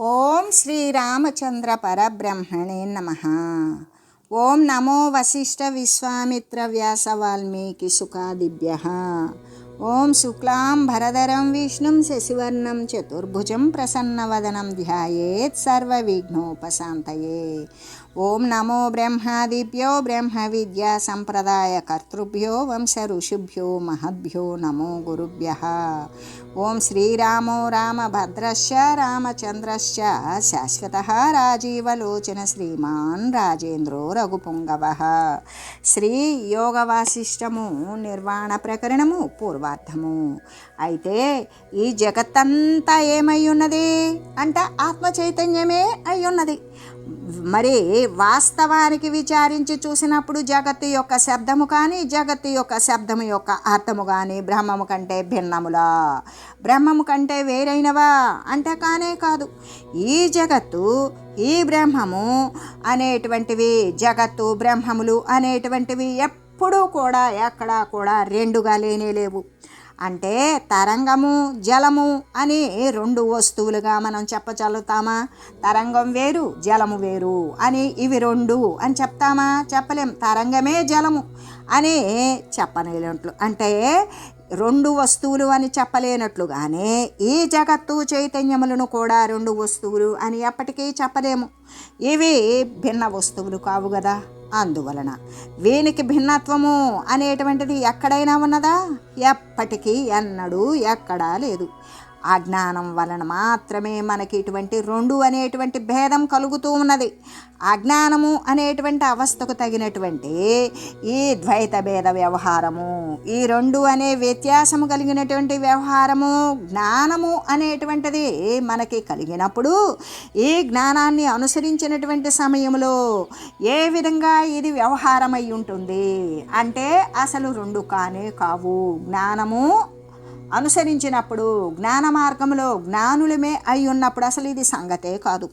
ఓం శ్రీరామచంద్ర పరబ్రహ్మణే నమ. ఓం నమో వశిష్ఠ విశ్వామిత్ర వ్యాస వాల్మీకి సుఖాదిభ్య. ఓం శుక్లాం భరధరం విష్ణుం శశివర్ణం చతుర్భుజం ప్రసన్నవదనం ధ్యాయేత్ సర్వవిఘ్నోపశాంతయే. ఓం నమో బ్రహ్మాదిభ్యో బ్రహ్మ విద్యా సంప్రదాయ కర్తృభ్యో వంశ ఋషిభ్యో మహద్భ్యో నమో గురుభ్య. ఓం శ్రీరామో రామభద్రశ్చ రామచంద్రశ్చ శాశ్వత రాజీవలోచన శ్రీమాన్ రాజేంద్రో రఘుపుంగవ. శ్రీ యోగ వాసిష్టము నిర్వాణ ప్రకరణము పూర్వార్థము అయితే ఈ జగత్తంతా ఏమై ఉన్నది? అంటే ఆత్మ చైతన్యమే అయి ఉన్నది మరి వాస్తవానికి విచారించి చూసినప్పుడు జగత్తు యొక్క శబ్దము కానీ జగత్తు యొక్క శబ్దము యొక్క అర్థము కానీ బ్రహ్మము కంటే భిన్నములా? బ్రహ్మము కంటే వేరైనవా? అంటే కానే కాదు. ఈ జగత్తు ఈ బ్రహ్మము అనేటువంటివి జగత్తు బ్రహ్మములు అనేటువంటివి ఎప్పుడూ కూడా ఎక్కడా కూడా రెండుగా లేనే లేవు. అంటే తరంగము జలము అని రెండు వస్తువులుగా మనం చెప్పగలుగుతామా తరంగం వేరు జలము వేరు అని ఇవి రెండు అని చెప్తామా? చెప్పలేం. తరంగమే జలము అని చెప్పలేనట్లు. అంటే రెండు వస్తువులు అని చెప్పలేనట్లుగానే ఈ జగత్తు చైతన్యములను కూడా రెండు వస్తువులు అని ఎప్పటికీ చెప్పలేము. ఇవి భిన్న వస్తువులు కావు కదా అందువలన వీనికి భిన్నత్వము అనేటువంటిది ఎక్కడైనా ఉన్నదా? ఎప్పటికీ ఎన్నడూ ఎక్కడా లేదు. అజ్ఞానం వలన మాత్రమే మనకి ఇటువంటి రెండు అనేటువంటి భేదం కలుగుతూ ఉన్నది. అజ్ఞానము అనేటువంటి అవస్థకు తగినటువంటి ఈ ద్వైత భేద వ్యవహారము ఈ రెండు అనే వ్యత్యాసము కలిగినటువంటి వ్యవహారము జ్ఞానము అనేటువంటిది మనకి కలిగినప్పుడు ఈ జ్ఞానాన్ని అనుసరించినటువంటి సమయంలో ఏ విధంగా ఇది వ్యవహారమై ఉంటుంది అంటే అసలు రెండు కానే కావు. జ్ఞానము అనుసరించినప్పుడు జ్ఞాన మార్గంలో జ్ఞానులమే అయి ఉన్నప్పుడు అసలు ఇది సంగతే కాదు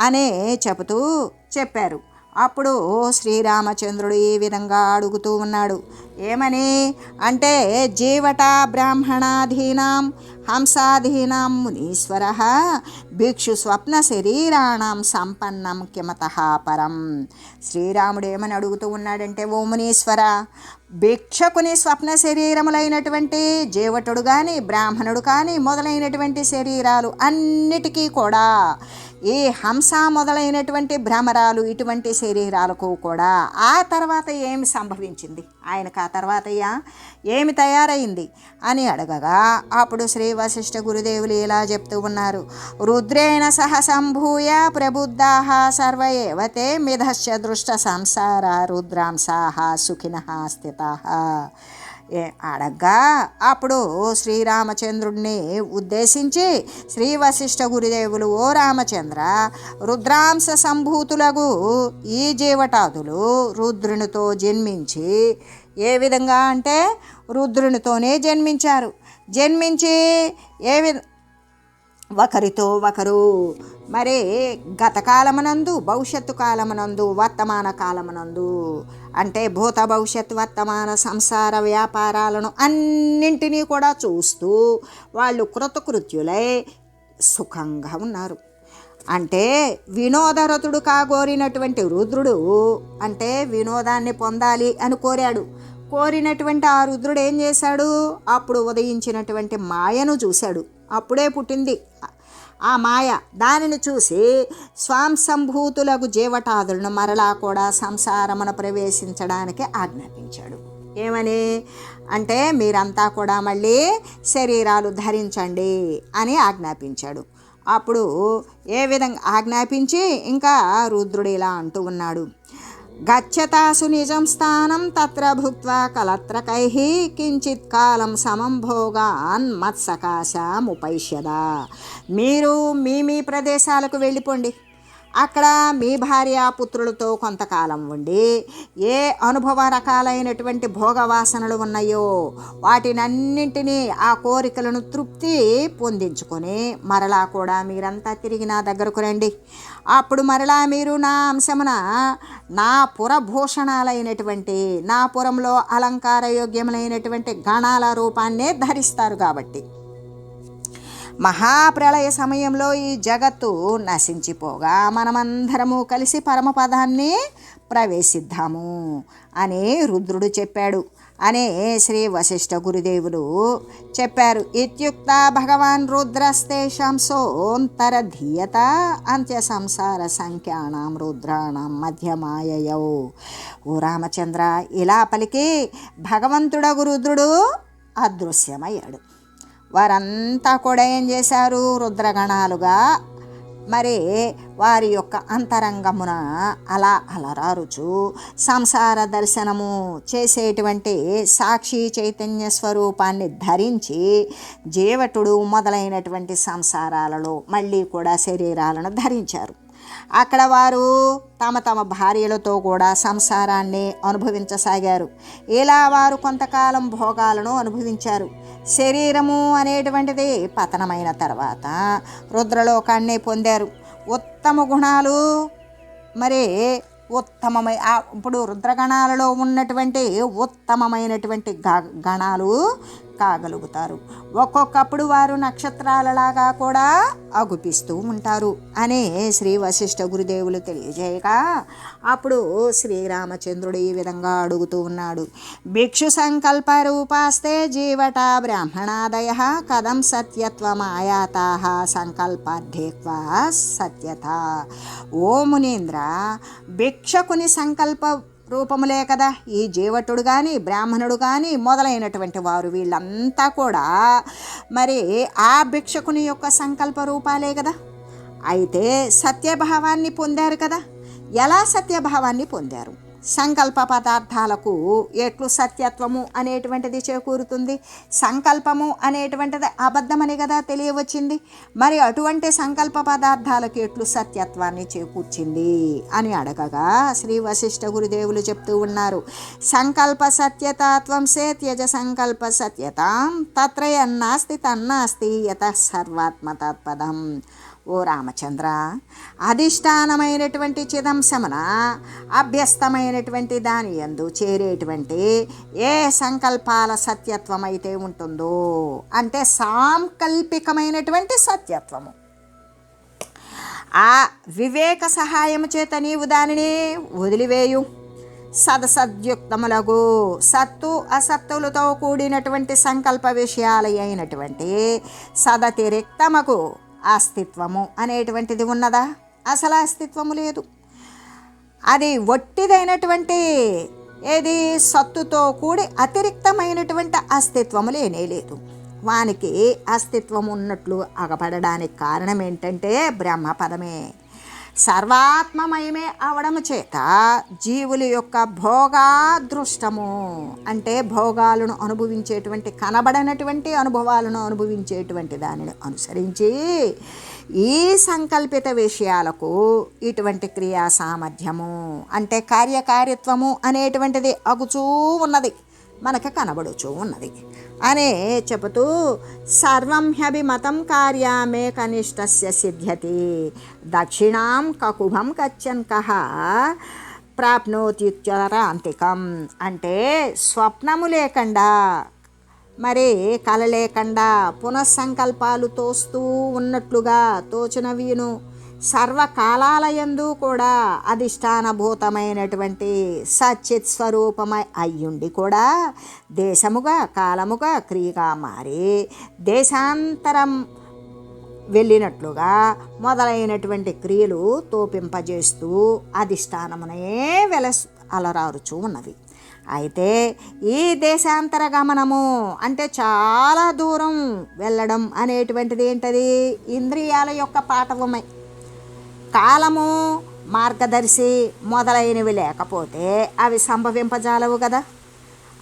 అనే చెబుతూ చెప్పారు. అప్పుడు శ్రీరామచంద్రుడు ఈ విధంగా అడుగుతూ ఉన్నాడు. ఏమని? అంటే జీవట బ్రాహ్మణాధీనాం హంసాధీనాం మునీశ్వర భిక్షు స్వప్న శరీరాణం సంపన్నం కిమత పరం. శ్రీరాముడు ఏమని అడుగుతూ ఉన్నాడంటే ఓ మునీశ్వర భిక్షకుని స్వప్న శరీరములైనటువంటి జీవటుడు కానీ బ్రాహ్మణుడు కానీ మొదలైనటువంటి శరీరాలు అన్నిటికీ కూడా ఈ హంస మొదలైనటువంటి భ్రమరాలు ఇటువంటి శరీరాలకు కూడా ఆ తర్వాత ఏమి సంభవించింది? ఆయనకు ఆ తర్వాతయ్యా ఏమి తయారైంది? అని అడగగా అప్పుడు శ్రీ వశిష్ఠ గురుదేవులు ఇలా చెప్తూ ఉన్నారు. రుద్రేణ సహ సంభూయ ప్రబుద్ధాः సర్వ ఏవతే మిధశ్చ దృష్ట సంసార రుద్రాంశాः సుఖిన స్థితాः. అడగ్గా అప్పుడు శ్రీరామచంద్రుడిని ఉద్దేశించి శ్రీ వశిష్ఠ గురుదేవులు ఓ రామచంద్ర రుద్రాంశ సంభూతులకు ఈ జీవటాదులు రుద్రునితో జన్మించి ఏ విధంగా అంటే రుద్రునితోనే జన్మించారు. జన్మించి ఏ విధ ఒకరితో ఒకరు మరి గతకాలమునందు భవిష్యత్తు కాలమునందు వర్తమాన కాలమునందు అంటే భూత భవిష్యత్ వర్తమాన సంసార వ్యాపారాలను అన్నింటినీ కూడా చూస్తూ వాళ్ళు కృతకృత్యులై సుఖంగా ఉన్నారు. అంటే వినోదరతుడు కాగోరినటువంటి రుద్రుడు అంటే వినోదాన్ని పొందాలి అని కోరాడు. కోరినటువంటి ఆ రుద్రుడు ఏం చేశాడు? అప్పుడు ఉదయించినటువంటి మాయను చూశాడు. అప్పుడే పుట్టింది ఆ మాయ. దానిని చూసి స్వాంసంభూతులకు జీవటాదులను మరలా కూడా సంసారమున ప్రవేశించడానికి ఆజ్ఞాపించాడు. ఏమని? అంటే మీరంతా కూడా మళ్ళీ శరీరాలు ధరించండి అని ఆజ్ఞాపించాడు. అప్పుడు ఏ విధంగా ఆజ్ఞాపించి ఇంకా రుద్రుడు ఇలా అంటూ ఉన్నాడు. గచ్చతాసు నిజం స్థానం తత్ర భుక్వా కలత్రకై కించిత్ కాలం సమం భోగాన్ మత్సకాశముపైష్యదా. మీరు మీ మీ ప్రదేశాలకు వెళ్ళిపోండి. అక్కడ మీ భార్య పుత్రులతో కొంతకాలం ఉండి ఏ అనుభవ రకాలైనటువంటి భోగవాసనలు ఉన్నాయో వాటినన్నింటినీ ఆ కోరికలను తృప్తి పొందించుకొని మరలా కూడా మీరంతా తిరిగి నా దగ్గరకు రండి. అప్పుడు మరలా మీరు నా అంశమున నా పురభూషణాలైనటువంటి నా పురంలో అలంకార యోగ్యములైనటువంటి గణాల రూపాన్నే ధరిస్తారు కాబట్టి. మహాప్రళయ సమయంలో ఈ జగత్తు నశించిపోగా మనమందరము కలిసి పరమపదాన్ని ప్రవేశిద్దాము అని రుద్రుడు చెప్పాడు. అనే శ్రీ వశిష్ఠ గురుదేవులు చెప్పారు. ఇత్యుక్త భగవాన్ రుద్రస్తేషాం సోంతర ధీయత అంత్య సంసార సంఖ్యాణం రుద్రాణం మధ్యమాయయౌ. ఓ రామచంద్ర ఇలా పలికి భగవంతుడగు రుద్రుడు అదృశ్యమయ్యాడు. వారంతా కూడా ఏం చేశారు? రుద్రగణాలుగా. మరి వారి యొక్క అంతరంగమున అలా అలరారుచు సంసార దర్శనము చేసేటువంటి సాక్షి చైతన్య స్వరూపాన్ని ధరించి జీవటుడు మొదలైనటువంటి సంసారాలలో మళ్ళీ కూడా శరీరాలను ధరించారు. అక్కడ వారు తమ తమ భార్యలతో కూడా సంసారాన్ని అనుభవించసాగారు. ఇలా వారు కొంతకాలం భోగాలను అనుభవించారు. శరీరము అనేటువంటిది పతనమైన తర్వాత రుద్రలోకాన్ని పొందారు. ఉత్తమ గుణాలు మరి ఉత్తమమై ఇప్పుడు రుద్రగణాలలో ఉన్నటువంటి ఉత్తమమైనటువంటి గ- గణాలు కాగలుగుతారు. ఒక్కొక్కప్పుడు వారు నక్షత్రాలలాగా కూడా అగుపిస్తూ ఉంటారు అనే శ్రీ వశిష్ఠ గురుదేవులు తెలియజేయగా అప్పుడు శ్రీరామచంద్రుడు ఈ విధంగా అడుగుతూ ఉన్నాడు. భిక్షు సంకల్ప రూపాస్తే జీవట బ్రాహ్మణాదయ కథం సత్యత్వమాయాతా సంకల్పార్థేక్వా సత్యత ఓ మునీంద్ర భిక్షకుని సంకల్ప రూపములే కదా. ఈ జీవటుడు కానీ బ్రాహ్మణుడు కానీ మొదలైనటువంటి వారు వీళ్ళంతా కూడా మరి ఆ భిక్షకుని యొక్క సంకల్ప రూపాలే కదా. అయితే సత్యభావాన్ని పొందారు కదా. ఎలా సత్యభావాన్ని పొందారు? సంకల్ప పదార్థాలకు ఎట్లు సత్యత్వము అనేటువంటిది చేకూరుతుంది. సంకల్పము అనేటువంటిది అబద్ధమని కదా తెలియవచ్చింది. మరి అటువంటి సంకల్ప పదార్థాలకు ఎట్లు సత్యత్వాన్ని చేకూర్చింది అని అడగగా శ్రీ వశిష్ఠ గురుదేవులు చెప్తూ ఉన్నారు. సంకల్ప సత్యతాత్వం సే త్యజ సంకల్ప సత్యతాం తత్రయన్నాస్తి తన్నాస్తి యత సర్వాత్మ తత్పదం ఓ రామచంద్ర అధిష్టానమైనటువంటి చిదంశమున అభ్యస్తమైనటువంటి దాని యందు చేరేటువంటి ఏ సంకల్పాల సత్యత్వం అయితే ఉంటుందో అంటే సాంకల్పికమైనటువంటి సత్యత్వము. ఆ వివేక సహాయము చేత నీవు దానిని వదిలివేయు. సదసద్యుక్తములగు సత్తు అసత్తులతో కూడినటువంటి సంకల్ప విషయాలు అయినటువంటి సదతిరిక్తమకు అస్తిత్వము అనేటువంటిది ఉన్నదా? అసలు అస్తిత్వము లేదు. అది ఒట్టిదైనటువంటి ఏది? సత్తుతో కూడి అతిరిక్తమైనటువంటి అస్తిత్వము లేనే లేదు. వానికి అస్తిత్వం ఉన్నట్లు అగపడడానికి కారణం ఏంటంటే బ్రహ్మపదమే. సర్వాత్మమయమే అవడము చేత జీవుల యొక్క భోగాదృష్టము. అంటే భోగాలను అనుభవించేటువంటి కనబడనటువంటి అనుభవాలను అనుభవించేటువంటి దానిని అనుసరించి ఈ సంకల్పిత విషయాలకు ఇటువంటి క్రియా సామర్థ్యము అంటే కార్యకార్యత్వము అనేటువంటిది అగుచూ ఉన్నది. మనకు కనబడుచూ ఉన్నది. అనే చెబుతూ సర్వం హ్యభిమతం కార్యామే కనిష్టస్య సిద్ధ్యతి. దక్షిణాం కకుభం కచ్చన్ కహ ప్రాప్నోత్యుచ్చరాంతికం అంటే స్వప్నము లేకుండా మరి కల లేకుండా పునఃసంకల్పాలు తోస్తూ ఉన్నట్లుగా తోచినవిను సర్వకాలాలయందు కూడా అధిష్టానభూతమైనటువంటి సచిత్ స్వరూపమై అయ్యుండి కూడా దేశముగా కాలముగా క్రియగా మారి దేశాంతరం వెళ్ళినట్లుగా మొదలైనటువంటి క్రియలు తోపింపజేస్తూ అధిష్టానమునే వెల అలరారుచూ ఉన్నవి. అయితే ఈ దేశాంతర గమనము అంటే చాలా దూరం వెళ్ళడం అనేటువంటిది ఏంటది? ఇంద్రియాల యొక్క పాఠవమై. కాలము మార్గదర్శి మొదలైనవి లేకపోతే అవి సంభవింపజాలవు కదా.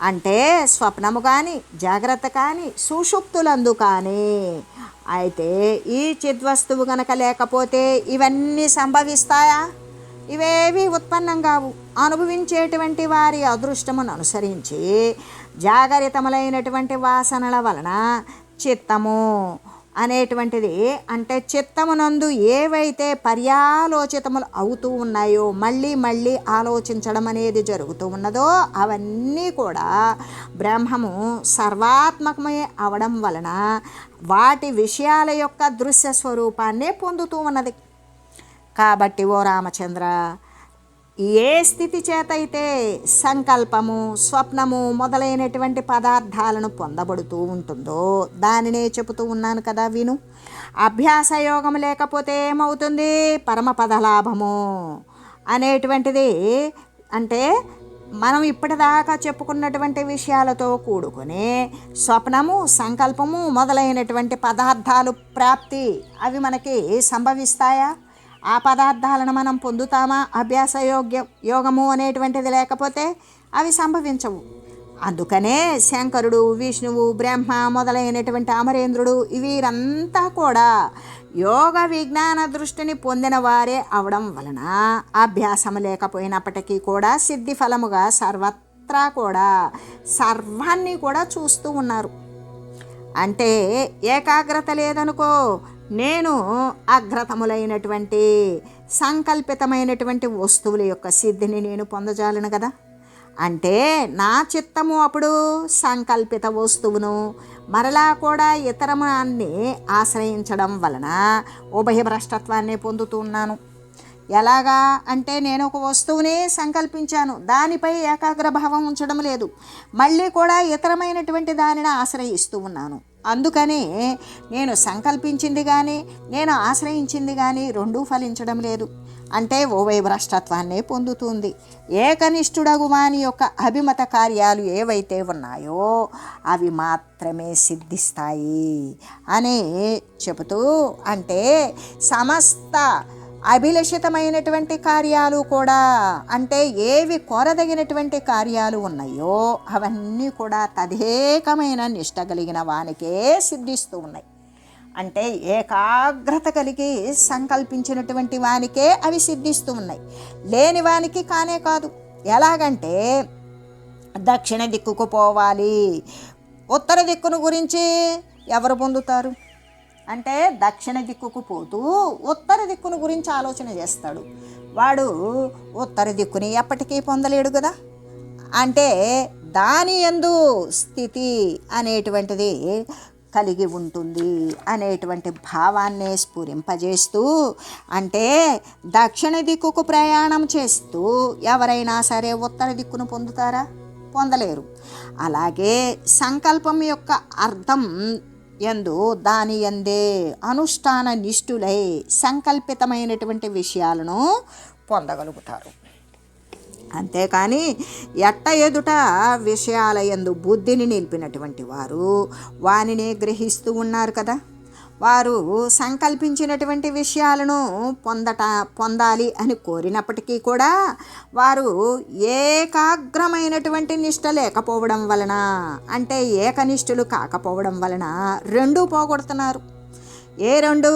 అంటే స్వప్నము కానీ జాగ్రత్త కానీ సుషుప్తులందు కానీ అయితే ఈ చిద్వస్తువు గనక లేకపోతే ఇవన్నీ సంభవిస్తాయా? ఇవేవి ఉత్పన్నం కావు. అనుభవించేటువంటి వారి అదృష్టమును అనుసరించి జాగరితములైనటువంటి వాసనల వలన చిత్తము అనేటువంటిది. అంటే చిత్తమునందు ఏవైతే పర్యాలోచితములు అవుతూ ఉన్నాయో మళ్ళీ మళ్ళీ ఆలోచించడం అనేది జరుగుతూ ఉన్నదో అవన్నీ కూడా బ్రహ్మము సర్వాత్మకమే అవడం వలన వాటి విషయాల యొక్క దృశ్య స్వరూపాన్నే పొందుతూ ఉన్నది. కాబట్టి ఓ రామచంద్ర ఏ స్థితి చేత అయితే సంకల్పము స్వప్నము మొదలైనటువంటి పదార్థాలను పొందబడుతూ ఉంటుందో దానినే చెబుతూ ఉన్నాను కదా విను. అభ్యాస యోగం లేకపోతే ఏమవుతుంది? పరమపద లాభము అనేటువంటిది అంటే మనం ఇప్పటిదాకా చెప్పుకున్నటువంటి విషయాలతో కూడుకొని స్వప్నము సంకల్పము మొదలైనటువంటి పదార్థాలు ప్రాప్తి అవి మనకి సంభవిస్తాయా? ఆ పదార్థాలను మనం పొందుతామా? అభ్యాస యోగ్యం యోగము అనేటువంటిది లేకపోతే అవి సంభవించవు. అందుకనే శంకరుడు విష్ణువు బ్రహ్మ మొదలైనటువంటి అమరేంద్రుడు వీరంతా కూడా యోగ విజ్ఞాన దృష్టిని పొందిన వారే అవడం వలన అభ్యాసం లేకపోయినప్పటికీ కూడా సిద్ధి ఫలముగా సర్వత్రా కూడా సర్వాన్ని కూడా చూస్తూ ఉన్నారు. అంటే ఏకాగ్రత లేదనుకో నేను అగ్రతములైనటువంటి సంకల్పితమైనటువంటి వస్తువుల యొక్క సిద్ధిని నేను పొందజాలను కదా. అంటే నా చిత్తము అప్పుడు సంకల్పిత వస్తువును మరలా కూడా ఇతరమాన్ని ఆశ్రయించడం వలన ఉభయ భ్రష్టత్వాన్ని పొందుతున్నాను ఎలాగా అంటే నేను ఒక వస్తువుని సంకల్పించాను దానిపై ఏకాగ్రభావం ఉంచడం లేదు మళ్ళీ కూడా ఇతరమైనటువంటి దానిని ఆశ్రయిస్తూ ఉన్నాను. అందుకని నేను సంకల్పించింది కానీ నేను ఆశ్రయించింది కానీ రెండూ ఫలించడం లేదు. అంటే ఓవై భ్రష్టత్వాన్నే పొందుతుంది. ఏకనిష్ఠుడగు వాని యొక్క అభిమత కార్యాలు ఏవైతే ఉన్నాయో అవి మాత్రమే సిద్ధిస్తాయి. అని చెబుతూ అంటే సమస్త అభిలషితమైనటువంటి కార్యాలు కూడా అంటే ఏవి కోరదగినటువంటి కార్యాలు ఉన్నాయో అవన్నీ కూడా తదేకమైన నిష్ట కలిగిన వానికే సిద్ధిస్తూ ఉన్నాయి. అంటే ఏకాగ్రత కలిగి సంకల్పించినటువంటి వానికే అవి సిద్ధిస్తూ ఉన్నాయి. లేని వానికి కానే కాదు. ఎలాగంటే దక్షిణ దిక్కుకు పోవాలి. ఉత్తర దిక్కును గురించి ఎవరు పొందుతారు? అంటే దక్షిణ దిక్కుకు పోతూ ఉత్తర దిక్కును గురించి ఆలోచన చేస్తాడు. వాడు ఉత్తర దిక్కుని ఎప్పటికీ పొందలేడు కదా. అంటే దాని ఎందు స్థితి అనేటువంటిది కలిగి ఉంటుంది అనేటువంటి భావాన్ని స్ఫురింపజేస్తూ అంటే దక్షిణ దిక్కుకు ప్రయాణం చేస్తూ ఎవరైనా సరే ఉత్తర దిక్కును పొందుతారా? పొందలేరు. అలాగే సంకల్పం యొక్క అర్థం ఎందు దాని ఎందే అనుష్ఠాన నిష్ఠులై సంకల్పితమైనటువంటి విషయాలను పొందగలుగుతారు. అంతేకాని ఎట్ట ఎదుట విషయాల ఎందు బుద్ధిని నిలిపినటువంటి వారు వానినే గ్రహిస్తూ ఉన్నారు కదా. వారు సంకల్పించినటువంటి విషయాలను పొందట పొందాలి అని కోరినప్పటికీ కూడా వారు ఏకాగ్రమైనటువంటి నిష్ట లేకపోవడం వలన అంటే ఏకనిష్ఠులు కాకపోవడం వలన రెండూ పోగొడుతున్నారు. ఏ రెండు?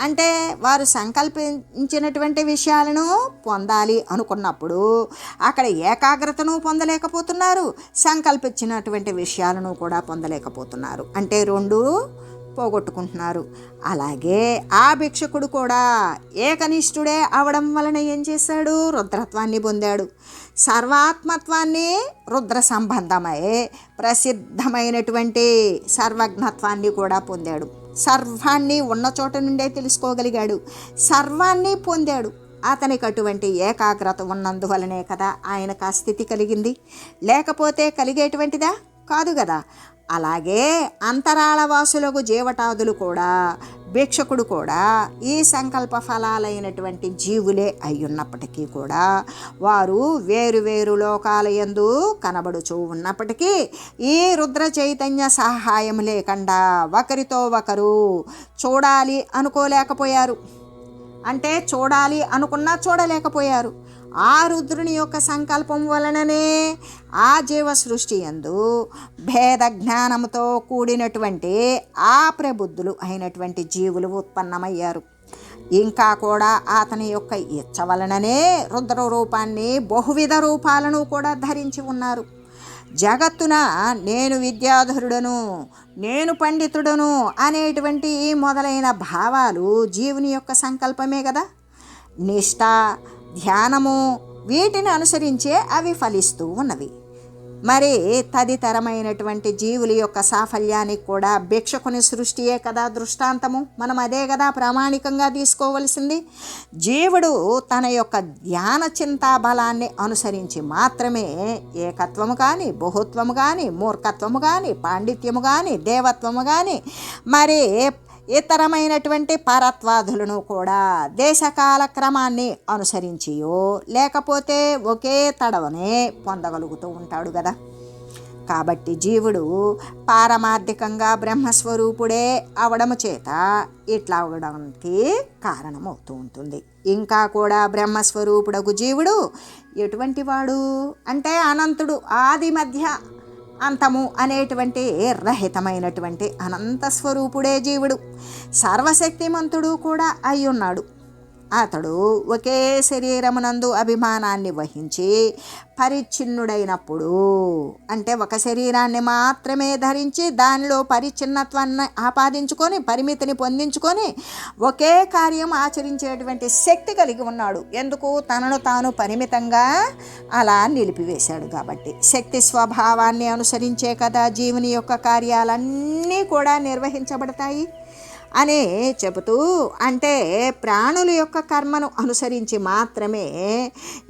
అంటే వారు సంకల్పించినటువంటి విషయాలను పొందాలి అనుకున్నప్పుడు అక్కడ ఏకాగ్రతను పొందలేకపోతున్నారు సంకల్పించినటువంటి విషయాలను కూడా పొందలేకపోతున్నారు. అంటే రెండు పోగొట్టుకుంటున్నారు. అలాగే ఆ భిక్షకుడు కూడా ఏకనిష్ఠుడే అవడం వలన ఏం చేశాడు? రుద్రత్వాన్ని పొందాడు. సర్వాత్మత్వాన్ని రుద్ర సంబంధమై ప్రసిద్ధమైనటువంటి సర్వజ్ఞత్వాన్ని కూడా పొందాడు. సర్వాన్ని ఉన్న చోట నుండే తెలుసుకోగలిగాడు. సర్వాన్ని పొందాడు. అతనికి అటువంటి ఏకాగ్రత ఉన్నందువలనే కదా ఆయనకు ఆ స్థితి కలిగింది. లేకపోతే కలిగేటువంటిదా? కాదు కదా. అలాగే అంతరాళవాసులకు జీవటాదులు కూడా భిక్షకుడు కూడా ఈ సంకల్ప ఫలాలైనటువంటి జీవులే అయ్యున్నప్పటికీ కూడా వారు వేరు వేరు లోకాల యందు కనబడుచూ ఉన్నప్పటికీ ఈ రుద్ర చైతన్య సహాయం లేకుండా ఒకరితో ఒకరు చూడాలి అనుకోలేకపోయారు. అంటే చూడాలి అనుకున్నా చూడలేకపోయారు. ఆ రుద్రుని యొక్క సంకల్పం వలననే ఆ జీవ సృష్టి ఎందు భేద జ్ఞానంతో కూడినటువంటి ఆ ప్రబుద్ధులు అయినటువంటి జీవులు ఉత్పన్నమయ్యారు. ఇంకా కూడా అతని యొక్క ఇచ్చ వలననే రుద్ర రూపాన్ని బహువిధ రూపాలను కూడా ధరించి ఉన్నారు. జగత్తున నేను విద్యాధరుడను నేను పండితుడను అనేటువంటి మొదలైన భావాలు జీవుని యొక్క సంకల్పమే కదా. నిష్ఠ ధ్యానము వీటిని అనుసరించే అవి ఫలిస్తూ ఉన్నవి. మరి తదితరమైనటువంటి జీవుల యొక్క సాఫల్యానికి కూడా భిక్షకుని సృష్టియే కదా దృష్టాంతము. మనం అదే కదా ప్రామాణికంగా తీసుకోవలసింది. జీవుడు తన యొక్క ధ్యాన చింతా బలాన్ని అనుసరించి మాత్రమే ఏకత్వము కానీ బహుత్వము కానీ మూర్ఖత్వము కానీ పాండిత్యము కానీ దేవత్వము కానీ మరి ఇతరమైనటువంటి పరత్వాదులను కూడా దేశకాల క్రమాన్ని అనుసరించియో లేకపోతే ఒకే తడవనే పొందగలుగుతూ ఉంటాడు కదా కాబట్టి జీవుడు పారమార్థికంగా బ్రహ్మస్వరూపుడే అవడము చేత ఇట్లా అవడానికి కారణమవుతూ ఉంటుంది. ఇంకా కూడా బ్రహ్మస్వరూపుడకు జీవుడు ఎటువంటి వాడు? అంటే అనంతుడు ఆది మధ్య అంతము అనేటువంటి రహితమైనటువంటి అనంత స్వరూపుడే జీవుడు. సర్వశక్తిమంతుడు కూడా అయి ఉన్నాడు అతడు ఒకే శరీరమునందు అభిమానాన్ని వహించి పరిచ్ఛిన్నుడైనప్పుడు అంటే ఒక శరీరాన్ని మాత్రమే ధరించి దానిలో పరిచ్ఛిన్నత్వాన్ని ఆపాదించుకొని పరిమితిని పొందించుకొని ఒకే కార్యం ఆచరించేటువంటి శక్తి కలిగి ఉన్నాడు. ఎందుకు? తనను తాను పరిమితంగా అలా నిలిపివేశాడు కాబట్టి. శక్తి స్వభావాన్ని అనుసరించే కదా జీవుని యొక్క కార్యాలన్నీ కూడా నిర్వహించబడతాయి. అని చెబుతూ అంటే ప్రాణుల యొక్క కర్మను అనుసరించి మాత్రమే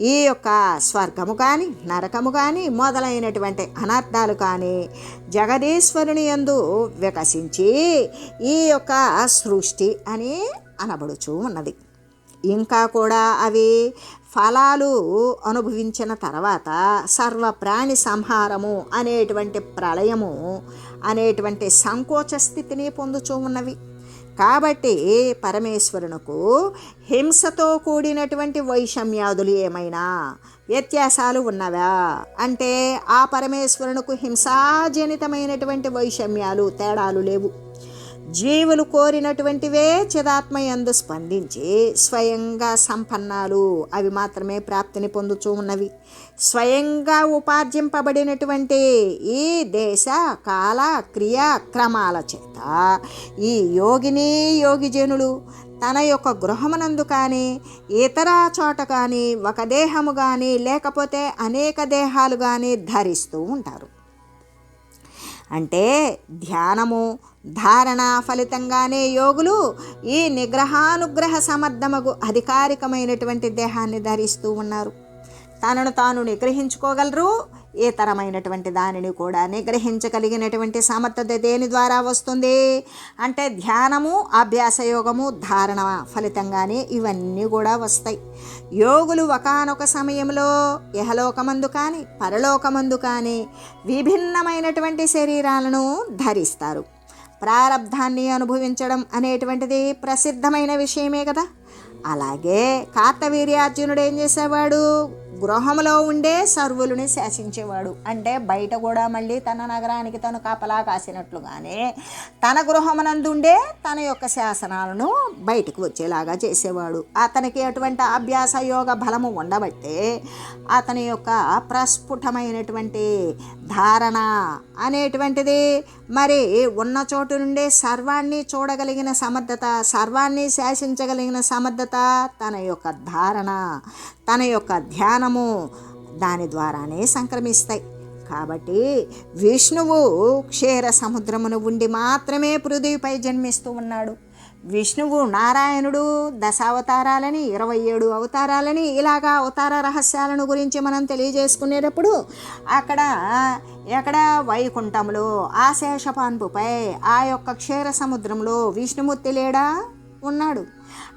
ఈ యొక్క స్వర్గము కానీ నరకము కానీ మొదలైనటువంటి అనర్థాలు కానీ జగదీశ్వరుని యందు వికసించి ఈ యొక్క సృష్టి అని అనబడుచు ఉన్నది. ఇంకా కూడా అవి ఫలాలు అనుభవించిన తర్వాత సర్వ ప్రాణి సంహారము అనేటువంటి ప్రళయము అనేటువంటి సంకోచ స్థితిని పొందుచూ ఉన్నవి. కాబట్టి పరమేశ్వరునకు హింసతో కూడినటువంటి వైషమ్యాదులు ఏమైనా వ్యత్యాసాలు ఉన్నవా? అంటే ఆ పరమేశ్వరునకు హింసాజనితమైనటువంటి వైషమ్యాలు తేడాలు లేవు. జీవులు కోరినటువంటివే చిదాత్మయందు స్పందించి స్వయంగా సంపన్నాలు. అవి మాత్రమే ప్రాప్తిని పొందుచూ ఉన్నవి. స్వయంగా ఉపార్జింపబడినటువంటి ఈ దేశ కాల క్రియాక్రమాల చేత ఈ యోగిని యోగిజనులు తన యొక్క గృహమునందు కానీ ఇతర చోట కానీ ఒక దేహము కానీ లేకపోతే అనేక దేహాలు కానీ ధరిస్తూ ఉంటారు. అంటే ధ్యానము ధారణ ఫలితంగానే యోగులు ఈ నిగ్రహానుగ్రహ సమర్థమగు అధికారికమైనటువంటి దేహాన్ని ధరిస్తూ ఉన్నారు. తనను తాను నిగ్రహించుకోగలరు. ఏతరమైనటువంటి దానిని కూడా నిగ్రహించగలిగినటువంటి సమర్థత దేని ద్వారా వస్తుంది? అంటే ధ్యానము అభ్యాస యోగము ధారణ ఫలితంగానే ఇవన్నీ కూడా వస్తాయి. యోగులు ఒకనొక సమయంలో యహలోకమందు కానీ పరలోకమందు కానీ విభిన్నమైనటువంటి శరీరాలను ధరిస్తారు. ప్రారబ్ధాన్ని అనుభవించడం అనేటువంటిది ప్రసిద్ధమైన విషయమే కదా. అలాగే కార్తవీర్యార్జునుడు ఏం చేసేవాడు? గృహంలో ఉండే సర్వులని శాసించేవాడు. అంటే బయట కూడా మళ్ళీ తన నగరానికి తను కాపలా కాసినట్లుగానే తన గృహమునందుండే తన యొక్క శాసనాలను బయటకు వచ్చేలాగా చేసేవాడు. అతనికి అటువంటి అభ్యాస యోగ బలము ఉండబట్టే అతని యొక్క ప్రస్ఫుటమైనటువంటి ధారణ అనేటువంటిది మరి ఉన్న చోటు నుండే సర్వాన్ని చూడగలిగిన సమర్థత సర్వాన్ని శాసించగలిగిన సమర్థత తన యొక్క ధారణ. తన యొక్క ధ్యానము దాని ద్వారానే సంక్రమిస్తాయి. కాబట్టి విష్ణువు క్షీర సముద్రమును ఉండి మాత్రమే పృథ్వీపై జన్మిస్తూ ఉన్నాడు. విష్ణువు నారాయణుడు దశావతారాలని ఇరవై ఏడు అవతారాలని ఇలాగా అవతార రహస్యాలను గురించి మనం తెలియజేసుకునేటప్పుడు అక్కడ ఎక్కడ వైకుంఠంలో ఆ శేషపాన్పుపై ఆ యొక్క క్షీర సముద్రంలో విష్ణుమూర్తి లేడా? ఉన్నాడు.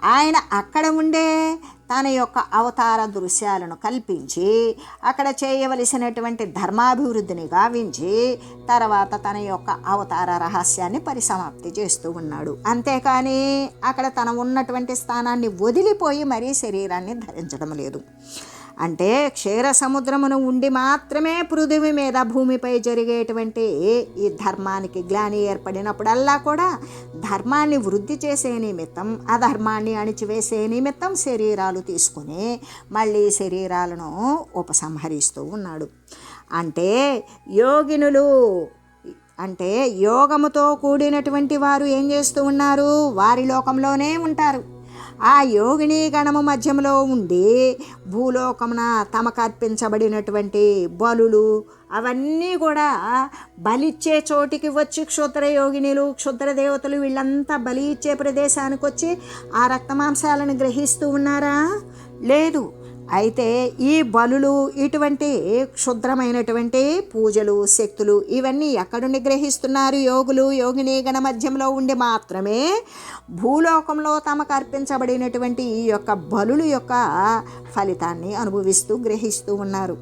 ఆయన అక్కడ ఉండే తన యొక్క అవతార దృశ్యాలను కల్పించి అక్కడ చేయవలసినటువంటి ధర్మాభివృద్ధిని గావించి తర్వాత తన యొక్క అవతార రహస్యాన్ని పరిసమాప్తి చేస్తూ ఉన్నాడు. అంతేకాని అక్కడ తన ఉన్నటువంటి స్థానాన్ని వదిలిపోయి మరీ శరీరాన్ని ధరించడం లేదు. అంటే క్షీర సముద్రమును ఉండి మాత్రమే పృథివి మీద భూమిపై జరిగేటువంటి ఈ ధర్మానికి గ్లాని ఏర్పడినప్పుడల్లా కూడా ధర్మాన్ని వృద్ధి చేసే నిమిత్తం అధర్మాన్ని అణిచివేసే నిమిత్తం శరీరాలు తీసుకుని మళ్ళీ శరీరాలను ఉపసంహరిస్తూ ఉన్నాడు. అంటే యోగినులు అంటే యోగముతో కూడినటువంటి వారు ఏం చేస్తూ ఉన్నారు? వారి లోకంలోనే ఉంటారు. ఆ యోగిని గణము మధ్యంలో ఉండి భూలోకమున తమకర్పించబడినటువంటి బలులు అవన్నీ కూడా బలిచ్చే చోటికి వచ్చి క్షుద్ర యోగినిలు క్షుద్ర దేవతలు వీళ్ళంతా బలి ఇచ్చే ప్రదేశానికి వచ్చి ఆ రక్తమాంసాలను గ్రహిస్తూ ఉన్నారా? లేదు. అయితే ఈ బలులు ఇటువంటి క్షుద్రమైనటువంటి పూజలు శక్తులు ఇవన్నీ ఎక్కడుండి గ్రహిస్తున్నారు యోగులు? యోగిని గణ మధ్యంలో ఉండి మాత్రమే భూలోకంలో తమకు అర్పించబడినటువంటి ఈ యొక్క బలులు యొక్క ఫలితాన్ని అనుభవిస్తూ గ్రహిస్తూ ఉన్నారు.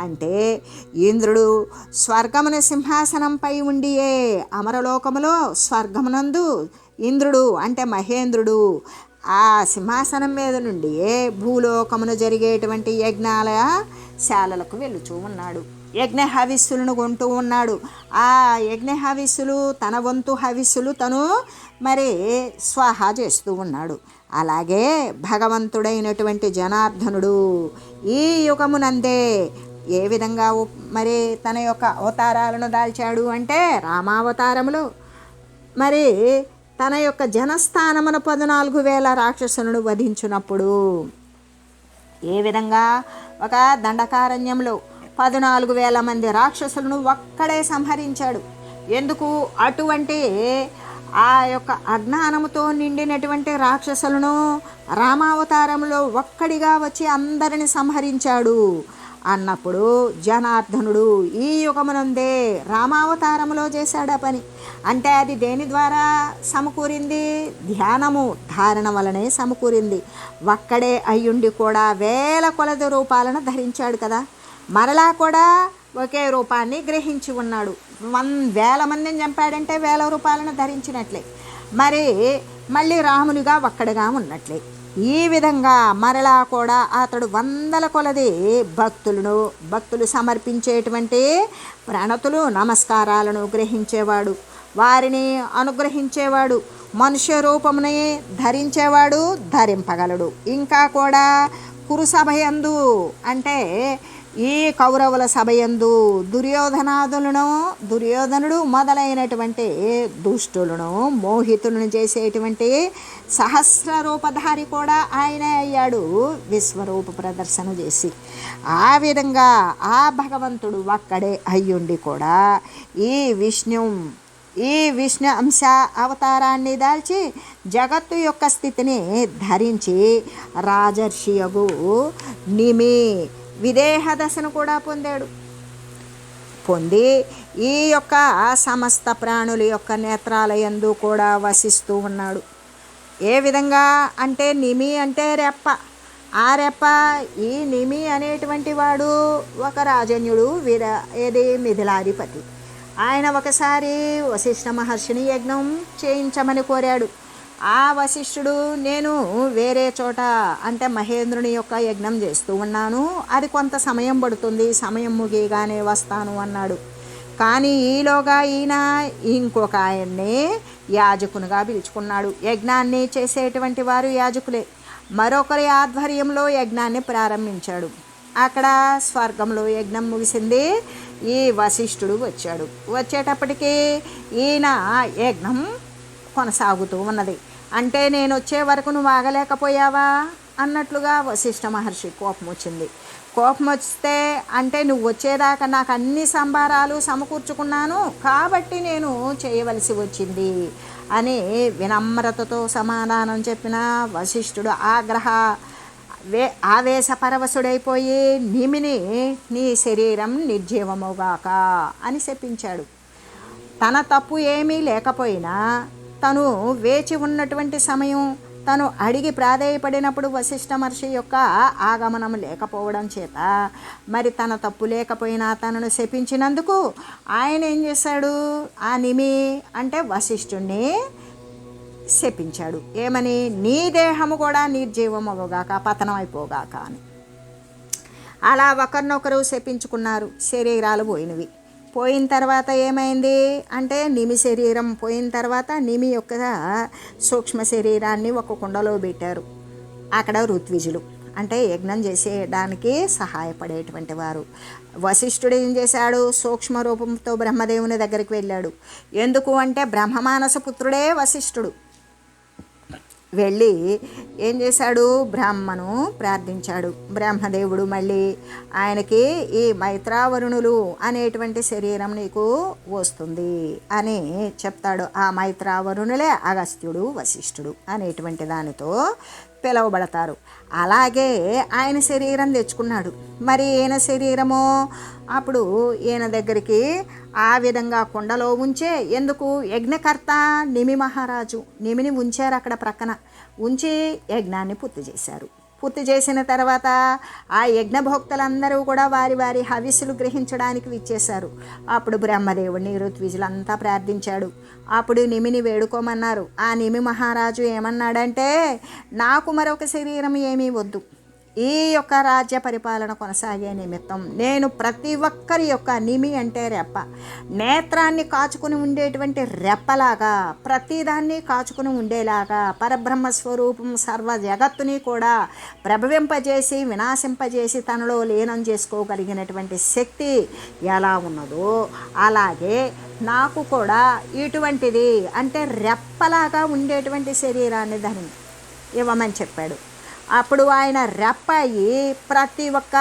అంటే ఇంద్రుడు స్వర్గమున సింహాసనంపై ఉండియే అమరలోకములో స్వర్గమునందు ఇంద్రుడు అంటే మహేంద్రుడు ఆ సింహాసనం మీద నుండి భూలోకమును జరిగేటువంటి యజ్ఞాల శాలలకు వెళ్ళుచూ ఉన్నాడు. యజ్ఞ హవిస్సులను కొంటూ ఉన్నాడు. ఆ యజ్ఞ హవిస్సులు తన వంతు హవిస్సులు తను మరి స్వాహా చేస్తూ ఉన్నాడు. అలాగే భగవంతుడైనటువంటి జనార్దనుడు ఈ యుగమునందే ఏ విధంగా మరి తన యొక్క అవతారాలను దాల్చాడు అంటే రామావతారములు. మరి తన యొక్క జనస్థానమున పద్నాలుగు వేల రాక్షసులను వధించినప్పుడు ఏ విధంగా? ఒక దండకారణ్యంలో పద్నాలుగు వేల మంది రాక్షసులను ఒక్కడే సంహరించాడు. ఎందుకు? అటువంటి ఆ యొక్క అజ్ఞానముతో నిండినటువంటి రాక్షసులను రామావతారంలో ఒక్కడిగా వచ్చి అందరిని సంహరించాడు. అన్నప్పుడు జనార్దనుడు ఈ యుగమునందే రామావతారములో చేశాడు ఆ పని. అంటే అది దేని ద్వారా సమకూరింది? ధ్యానము ధారణ వలనే సమకూరింది. ఒక్కడే అయ్యుండి కూడా వేల కొలది రూపాలను ధరించాడు కదా. మరలా కూడా ఒకే రూపాన్ని గ్రహించి ఉన్నాడు. వన్ వేల మందిని చంపాడంటే వేల రూపాయలను ధరించినట్లే. మరి మళ్ళీ రామునిగా ఒక్కడిగా ఉన్నట్లే. ఈ విధంగా మరలా కూడా అతడు వందల కొలది భక్తులను భక్తులు సమర్పించేటువంటి ప్రణతులు నమస్కారాలను గ్రహించేవాడు. వారిని అనుగ్రహించేవాడు మనుష్య రూపముని ధరించేవాడు ధరింపగలడు. ఇంకా కూడా కురుసభయందు అంటే ఈ కౌరవుల సభయందు దుర్యోధనాదులను దుర్యోధనుడు మొదలైనటువంటి దుష్టులను మోహితులను చేసేటువంటి సహస్ర రూపధారి కూడా ఆయనే అయ్యాడు. విశ్వరూప ప్రదర్శన చేసి ఆ విధంగా ఆ భగవంతుడు ఒక్కడే అయ్యుండి కూడా ఈ విష్ణు ఈ విష్ణు అంశ అవతారాన్ని దాల్చి జగత్తు యొక్క స్థితిని ధరించి రాజర్షియగు నిమి విదేహ దశను కూడా పొందాడు. పొంది ఈ యొక్క సమస్త ప్రాణుల యొక్క నేత్రాలయందు కూడా వసిస్తూ ఉన్నాడు. ఏ విధంగా అంటే నిమి అంటే రెప్ప. ఆ రెప్ప ఈ నిమి అనేటువంటి వాడు ఒక రాజన్యుడు వీర ఏది? మిథిలాధిపతి. ఆయన ఒకసారి వశిష్ఠ మహర్షిని యజ్ఞం చేయించమని కోరాడు. ఆ వశిష్ఠుడు నేను వేరే చోట అంటే మహేంద్రుని యొక్క యజ్ఞం చేస్తూ ఉన్నాను. అది కొంత సమయం పడుతుంది. సమయం ముగియగానే వస్తాను అన్నాడు. కానీ ఈలోగా ఈయన ఇంకొక ఆయన్ని యాజకునిగా పిలుచుకున్నాడు. యజ్ఞాన్ని చేసేటువంటి వారు యాజకులే. మరొకరి ఆధ్వర్యంలో యజ్ఞాన్ని ప్రారంభించాడు. అక్కడ స్వర్గంలో యజ్ఞం ముగిసింది. ఈ వశిష్ఠుడు వచ్చాడు. వచ్చేటప్పటికీ ఈయన యజ్ఞం కొనసాగుతూ ఉన్నది. అంటే నేను వచ్చే వరకు నువ్వు ఆగలేకపోయావా? అన్నట్లుగా వశిష్ఠ మహర్షి కోపం వచ్చింది. కోపం వస్తే అంటే నువ్వు వచ్చేదాకా నాకు అన్ని సంబారాలు సమకూర్చుకున్నాను. కాబట్టి నేను చేయవలసి వచ్చింది అని వినమ్రతతో సమాధానం చెప్పిన వశిష్ఠుడు ఆగ్రహ వే ఆవేశపరవశుడైపోయి నిమిని నీ శరీరం నిర్జీవముగాక అని శపించాడు. తన తప్పు ఏమీ లేకపోయినా తను వేచి ఉన్నటువంటి సమయం తను అడిగి ప్రాధేయపడినప్పుడు వశిష్ఠ మహర్షి యొక్క ఆగమనం లేకపోవడం చేత మరి తన తప్పు లేకపోయినా తనను శపించినందుకు ఆయన ఏం చేశాడు? ఆ నిమి అంటే వశిష్ఠుణ్ణి శపించాడు. ఏమని? నీ దేహము కూడా నిర్జీవమవుగాక పతనం అయిపోగాక అని. అలా ఒకరినొకరు శపించుకున్నారు. శరీరాలు పోయినవి. పోయిన తర్వాత ఏమైంది? అంటే నిమి శరీరం పోయిన తర్వాత నిమి యొక్క సూక్ష్మ శరీరాన్ని ఒక కుండలో పెట్టారు. అక్కడ ఋత్విజులు. అంటే యజ్ఞం చేసేయడానికి సహాయపడేటువంటి వారు. వశిష్ఠుడు ఏం చేశాడు? సూక్ష్మ రూపంతో బ్రహ్మదేవుని దగ్గరికి వెళ్ళాడు. ఎందుకు అంటే బ్రహ్మమానస పుత్రుడే వశిష్ఠుడు. వెళ్ళి ఏం చేశాడు? బ్రాహ్మను ప్రార్థించాడు. బ్రహ్మదేవుడు మళ్ళీ ఆయనకి ఈ మైత్రావరుణులు అనేటువంటి శరీరం నీకు వస్తుంది అని చెప్తాడు. ఆ మైత్రావరుణులే అగస్త్యుడు వశిష్ఠుడు అనేటువంటి దానితో పిలువబడతారు అలాగే ఆయన శరీరం తెచ్చుకున్నాడు. మరి ఈయన శరీరమో? అప్పుడు ఈయన దగ్గరికి ఆ విధంగా కుండలో ఉంచే ఎందుకు? యజ్ఞకర్త నిమి మహారాజు నిమిని ఉంచారు అక్కడ ప్రక్కన. ఉంచి యజ్ఞాన్ని పూర్తి చేశారు. పూర్తి చేసిన తర్వాత ఆ యజ్ఞభోక్తలందరూ కూడా వారి వారి హవిస్సులు గ్రహించడానికి విచ్చేశారు. అప్పుడు బ్రహ్మదేవుడిని ఋత్విజులంతా ప్రార్థించాడు. అప్పుడు నిమిని వేడుకోమన్నారు. ఆ నిమి మహారాజు ఏమన్నాడంటే నాకు మరొక శరీరం ఏమీ వద్దు. ఈ యొక్క రాజ్య పరిపాలన కొనసాగే నిమిత్తం నేను ప్రతి ఒక్కరి యొక్క నిమి అంటే రెప్ప. నేత్రాన్ని కాచుకుని ఉండేటువంటి రెప్పలాగా ప్రతిదాన్ని కాచుకుని ఉండేలాగా పరబ్రహ్మ స్వరూపం సర్వ జగత్తుని కూడా ప్రభవింపజేసి వినాశింపజేసి తనలో లీనం చేసుకోగలిగినటువంటి శక్తి ఎలా ఉన్నదో అలాగే నాకు కూడా ఇటువంటిది అంటే రెప్పలాగా ఉండేటువంటి శరీరాన్ని ధని ఇవ్వమని చెప్పాడు. అప్పుడు ఆయన రెప్పయి ప్రతి ఒక్క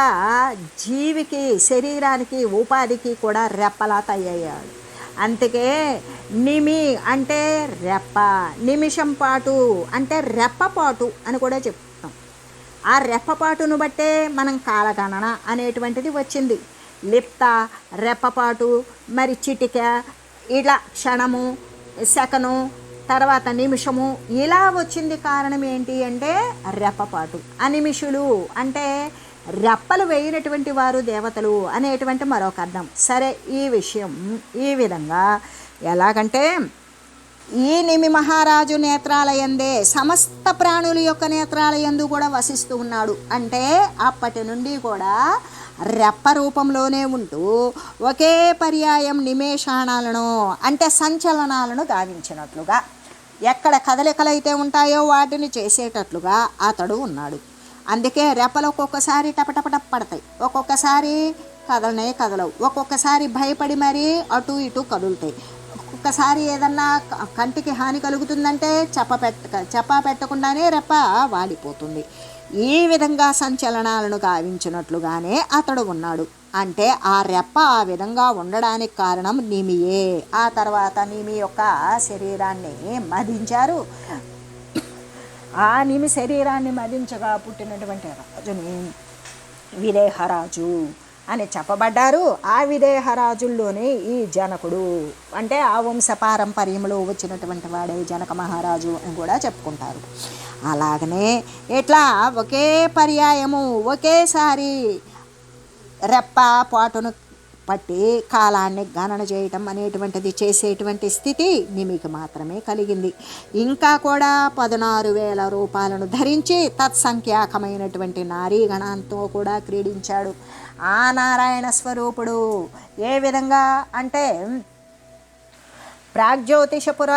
జీవికి శరీరానికి ఉపాధికి కూడా రెప్పలా తయ్యాడు అందుకే నిమి అంటే రెప్ప నిమిషం పాటు అంటే రెప్పపాటు అని కూడా చెప్తాం. ఆ రెప్పపాటును బట్టే మనం కాలగణన అనేటువంటిది వచ్చింది. లిప్త రెప్పపాటు మరి చిటిక ఇలా క్షణము సెకను తర్వాత నిమిషము ఇలా వచ్చింది కారణం ఏంటి అంటే రెప్పపాటు. అనిమిషులు అంటే రెప్పలు వేయినటువంటి వారు దేవతలు అనేటువంటి మరొక అర్థం. సరే ఈ విషయం ఈ విధంగా ఎలాగంటే ఈ నిమి మహారాజు నేత్రాలయందే సమస్త ప్రాణుల యొక్క నేత్రాలయందు కూడా వసిస్తూ ఉన్నాడు. అంటే అప్పటి నుండి కూడా రెప్ప రూపంలోనే ఉంటూ ఒకే పర్యాయం నిమేషాణాలను అంటే సంచలనాలను గావించినట్లుగా ఎక్కడ కదలికలైతే ఉంటాయో వాటిని చేసేటట్లుగా అతడు ఉన్నాడు. అందుకే రెప్పలు ఒక్కొక్కసారి టపటపటప్ పడతాయి. ఒక్కొక్కసారి కదలనే కదలవు. ఒక్కొక్కసారి భయపడి మరీ అటు ఇటు కదులుతాయి. ఒక్కొక్కసారి ఏదన్నా కంటికి హాని కలుగుతుందంటే చెప్ప పెట్ట చెప్ప పెట్టకుండానే రెప్ప వాడిపోతుంది ఈ విధంగా సంచలనాలను గావించినట్లుగానే అతడు ఉన్నాడు. అంటే ఆ రెప్ప ఆ విధంగా ఉండడానికి కారణం నిమియే. ఆ తర్వాత నిమి యొక్క శరీరాన్ని మదించారు. ఆ నిమి శరీరాన్ని మదించగా పుట్టినటువంటి రాజుని విదేహరాజు అని చెప్పబడ్డారు. ఆ విదేహరాజుల్లోనే ఈ జనకుడు. అంటే ఆ వంశ పారంపర్యంలో వచ్చినటువంటి వాడే జనక మహారాజు అని కూడా చెప్పుకుంటారు. అలాగనే ఇట్లా ఒకే పర్యాయము ఒకేసారి రెప్ప పాటును పట్టి కాలాన్ని గణన చేయటం అనేటువంటిది చేసేటువంటి స్థితి నిమికి మాత్రమే కలిగింది. ఇంకా కూడా పదనారు వేల రూపాయలను ధరించి తత్సంఖ్యాకమైనటువంటి నారీ గణంతో కూడా క్రీడించాడు. ఆ నారాయణ స్వరూపుడు. ఏ విధంగా అంటే ప్రాగ్జ్యోతిషపుర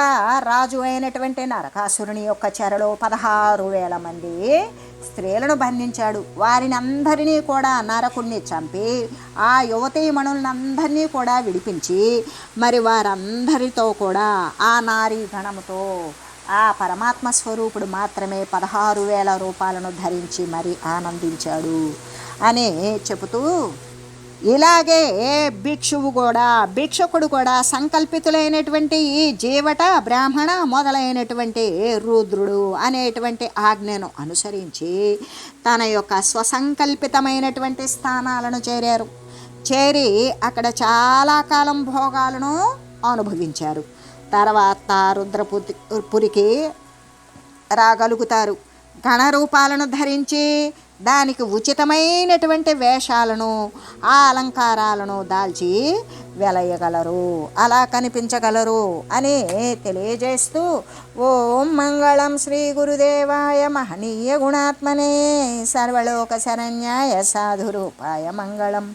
రాజు అయినటువంటి నరకాసురుని యొక్క చెరలో పదహారు వేల మంది స్త్రీలను బంధించాడు. వారిని అందరినీ కూడా నరకుణ్ణి చంపి ఆ యువతీమణులందరినీ కూడా విడిపించి మరి వారందరితో కూడా ఆ నారీ గణముతో ఆ పరమాత్మ స్వరూపుడు మాత్రమే పదహారు వేల రూపాయలను ధరించి మరి ఆనందించాడు. అని చెబుతూ ఇలాగే భిక్షువు కూడా భిక్షకుడు కూడా సంకల్పితులైనటువంటి ఈ జీవట బ్రాహ్మణ మొదలైనటువంటి రుద్రుడు అనేటువంటి ఆజ్ఞను అనుసరించి తన యొక్క స్వసంకల్పితమైనటువంటి స్థానాలను చేరారు. చేరి అక్కడ చాలా కాలం భోగాలను అనుభవించారు. తర్వాత రుద్రపురి పురికి రాగలుగుతారు. గణరూపాలను ధరించి దానికి ఉచితమైనటువంటి వేషాలను ఆ అలంకారాలను దాల్చి వెలయగలరు. అలా కనిపించగలరు అని తెలియజేస్తూ ఓం మంగళం శ్రీ గురుదేవాయ మహనీయ గుణాత్మనే సర్వలోక శరణ్యాయ సాధురూపాయ మంగళం.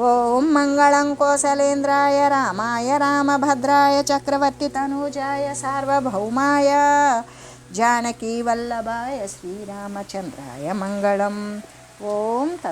ఓం మంగళం కోసలేంద్రాయ రామాయ రామభద్రాయ చక్రవర్తి తనూజాయ సార్వభౌమాయ జానకీవల్లభాయ శ్రీరామచంద్రాయ మంగళం. ఓం తత్